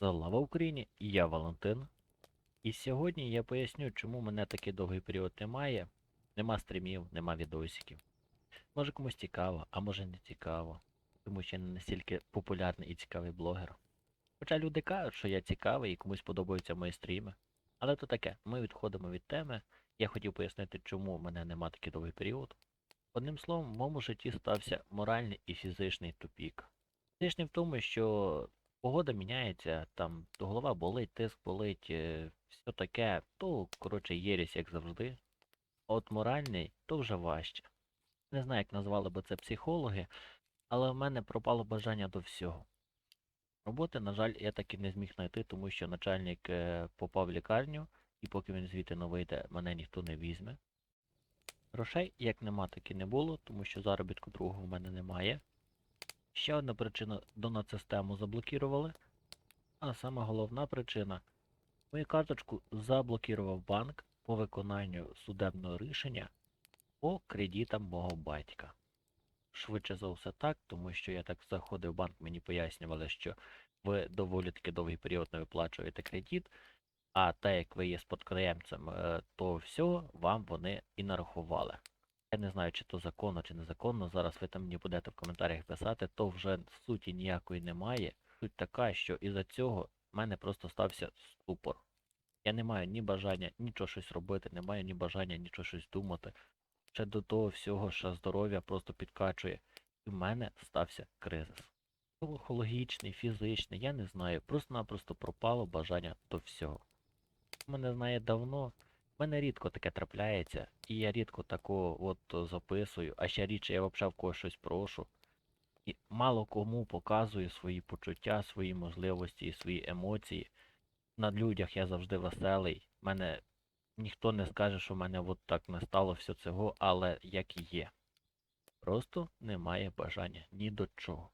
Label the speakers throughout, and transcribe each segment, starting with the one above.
Speaker 1: Слава Україні! Я Валентин. І сьогодні я поясню, чому мене такий довгий період немає. Нема стрімів, нема відосиків. Може комусь цікаво, а може не цікаво. Тому що я не настільки популярний і цікавий блогер. Хоча люди кажуть, що я цікавий і комусь подобаються мої стріми. Але то таке, ми відходимо від теми. Я хотів пояснити, чому в мене нема такий довгий період. Одним словом, в моєму житті стався моральний і фізичний тупік. Фізичний в тому, що погода міняється, там голова болить, тиск болить, е, все таке, то, коротше, єресь, як завжди. А от моральний, то вже важче. Не знаю, як назвали би це психологи, але в мене пропало бажання до всього. Роботи, на жаль, я так і не зміг знайти, тому що начальник е, попав в лікарню, і поки він звідти не вийде, мене ніхто не візьме. Грошей як нема, так і не було, тому що заробітку другого в мене немає. Ще одна причина донат-систему заблокували. А саме головна причина. Мою карточку заблокував банк по виконанню судебного рішення по кредитам мого батька. Швидше за все так, тому що я так заходив в банк, мені пояснювали, що ви доволі таки довгий період не виплачуєте кредит, а так як ви є спадкоємцем, е, то все вам вони і нарахували. Я не знаю, чи то законно, чи незаконно. Зараз ви там мені будете в коментарях писати, то вже суті ніякої немає. Суть така, що із-за цього в мене просто стався ступор. Я не маю ні бажання нічого щось робити, не маю ні бажання нічого щось думати. Ще до того всього, що здоров'я просто підкачує. І в мене стався кризис. Психологічний, фізичний, я не знаю. Просто-напросто пропало бажання до всього. Мене знає давно. В мене рідко таке трапляється, і я рідко такого от записую, а ще рідше я взагалі в когось щось прошу. І мало кому показую свої почуття, свої можливості і свої емоції. На людях я завжди веселий. Мене ніхто не скаже, що в мене от так не стало все цього, але як є. Просто немає бажання ні до чого.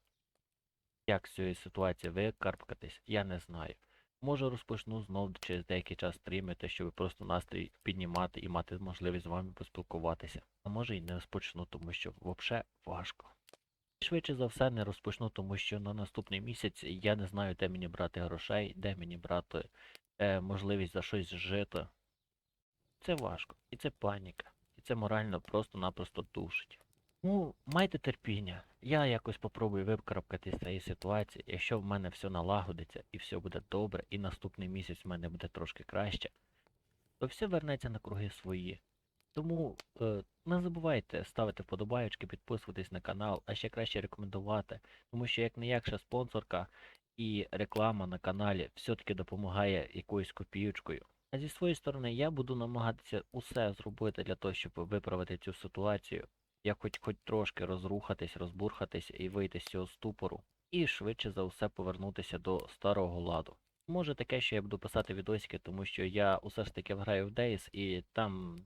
Speaker 1: Як з цієї ситуації викарпкатись, я не знаю. Може розпочну знов через деякий час стрімити, щоб просто настрій піднімати і мати можливість з вами поспілкуватися. А може і не розпочну, тому що взагалі важко. Швидше за все не розпочну, тому що на наступний місяць я не знаю, де мені брати грошей, де мені брати е, можливість за щось жити. Це важко, і це паніка, і це морально просто-напросто душить. Ну, майте терпіння. Я якось попробую викарабкатись з цієї ситуації. Якщо в мене все налагодиться і все буде добре, і наступний місяць в мене буде трошки краще, то все вернеться на круги свої. Тому е, не забувайте ставити вподобайочки, підписуватись на канал, а ще краще рекомендувати, тому що як не якша спонсорка і реклама на каналі все-таки допомагає якоюсь копійочкою. А зі своєї сторони я буду намагатися усе зробити для того, щоб виправити цю ситуацію. Я хоч хоч трошки розрухатись, розбурхатись і вийти з цього ступору, і швидше за все повернутися до старого ладу. Може таке, що я буду писати відосики, тому що я усе ж таки граю в Days і там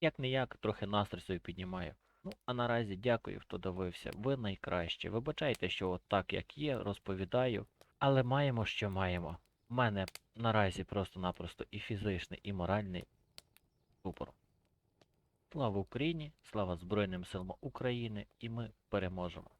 Speaker 1: як не як трохи настрій собі піднімаю. Ну, а наразі дякую, хто дивився. Ви найкраще. Вибачайте, що от так як є, розповідаю. Але маємо, що маємо. У мене наразі просто-напросто і фізичний, і моральний ступор. Слава Україні, слава Збройним силам України, і ми переможемо.